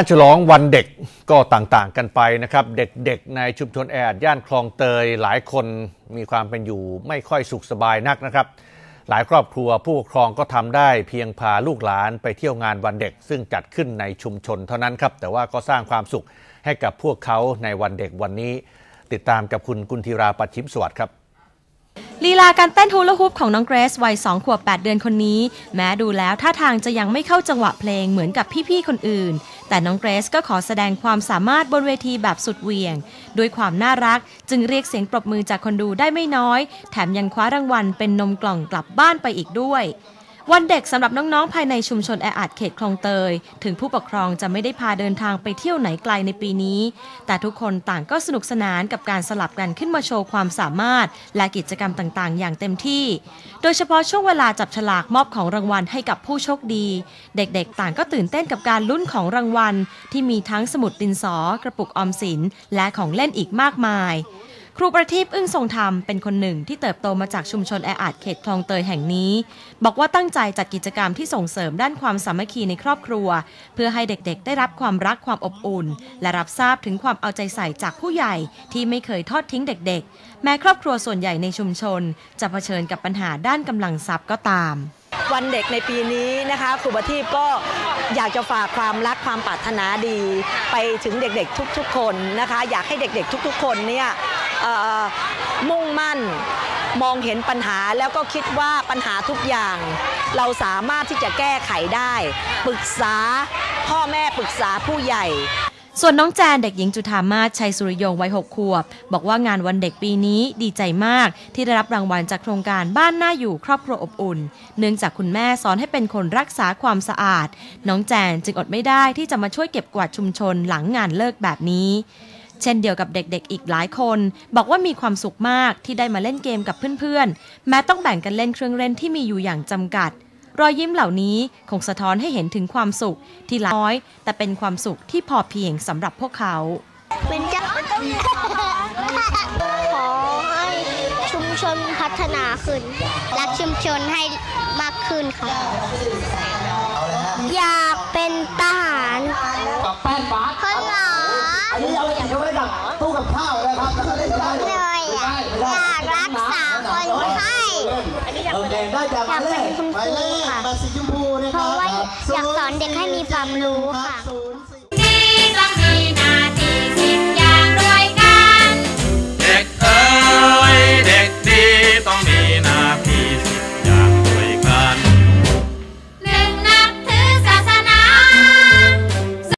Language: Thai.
การฉลองวันเด็กก็ต่างๆกันไปนะครับ เด็กๆ ในชุมชนแออัดย่านคลองเตย หลายคนมีความเป็นอยู่ไม่ค่อยสุขสบายนักนะครับ หลายครอบครัวผู้ปกครองก็ทำได้เพียงพาลูกหลานไปเที่ยวงานวันเด็ก ซึ่งจัดขึ้นในชุมชนเท่านั้นครับ แต่ว่าก็สร้างความสุขให้กับพวกเขาในวันเด็กวันนี้ ติดตามกับคุณกุลธีราปัชชิมสวัสดิ์ครับลีลาการเต้นฮูลาฮูปของน้องเกรซวัย2ขวบ 8 เดือนคนนี้ แม้ดูแล้วท่าทางจะยังไม่เข้าจังหวะเพลงเหมือนกับพี่ ๆ คนอื่น แต่น้องเกรซก็ขอแสดงความสามารถบนเวทีแบบสุดเหวี่ยง ด้วยความน่ารักจึงเรียกเสียงปรบมือจากคนดูได้ไม่น้อย แถมยังคว้ารางวัลเป็นนมกล่องกลับบ้านไปอีกด้วย วันเด็กสำหรับน้องๆ ภายในชุมชนแออัดเขตคลองเตย ถึงผู้ปกครองจะไม่ได้พาเดินทางไปเที่ยวไหนไกลในปีนี้ แต่ทุกคนต่างก็สนุกสนานกับการสลับกันขึ้นมาโชว์ความสามารถ และกิจกรรมต่างๆ อย่างเต็มที่ โดยเฉพาะช่วงเวลาจับฉลากมอบของรางวัลให้กับผู้โชคดี เด็กๆ ต่างก็ตื่นเต้นกับการลุ้นของรางวัล ที่มีทั้งสมุดดินสอกระปุกออมสิน และของเล่นอีกมากมาย ครูประทีปอึ้งทรงธรรมเป็นคนหนึ่งที่เติบโตมาจากชุมชนแออัดเขตคลองเตยแห่งนี้ บอกว่าตั้งใจจัดกิจกรรมที่ส่งเสริมด้านความสามัคคีในครอบครัว เพื่อให้เด็กๆ ได้รับความรักความอบอุ่น และรับทราบถึงความเอาใจใส่จากผู้ใหญ่ที่ไม่เคยทอดทิ้งเด็กๆ แม้ครอบครัวส่วนใหญ่ในชุมชน จะเผชิญกับปัญหาด้านกำลังทรัพย์ก็ตามวันเด็กในปีนี้นะคะครูประทีปก็อยากจะฝากความรักความปรารถนาดี ไปถึงเด็กๆทุกๆ คนนะคะ อยากให้เด็กๆ ทุกๆ คนเนี่ย มุ่งมั่นมองเห็นปัญหาแล้วก็คิดว่าปัญหาทุกอย่าง เราสามารถที่จะแก้ไขได้ ปรึกษาพ่อแม่ปรึกษาผู้ใหญ่ส่วนน้องแจนเด็กหญิงจุธามาศชัยสุริยงวัยหกขวบ บอกว่างานวันเด็กปีนี้ดีใจมาก ที่ได้รับรางวัลจากโครงการบ้านน่าอยู่ครอบครัวอบอุ่น เนื่องจากคุณแม่สอนให้เป็นคนรักษาความสะอาด น้องแจนจึงอดไม่ได้ที่จะมาช่วยเก็บกวาดชุมชนหลังงานเลิกแบบนี้ เช่นเดียวกับเด็กๆ อีกหลายคน บอกว่ามีความสุขมากที่ได้มาเล่นเกมกับเพื่อนๆ แม้ต้องแบ่งกันเล่นเครื่องเล่นที่มีอยู่อย่างจำกัด รอยยิ้มเหล่านี้คงสะท้อนให้เห็นถึงความสุขที่น้อย แต่เป็นความสุขที่พอเพียงสำหรับพวกเขาเป็นเจ้าขอให้ชุมชนพัฒนาขึ้น รักชุมชนให้มากขึ้นค่ะ อยากเป็นทหาร กับแป้นบาส คนหรอ อันนี้เอาอย่างไว้กับตู้กับข้าวนะครับแล้วก็ เล่นได้เลยอะอยากรักษาคนไข้โอเคได้จากอยากเป็นคุณครูค่ะมาสีชมพูนะเพครัราะบว่าอยากสอนเด็กให้มีความรู้ค่ะ ศู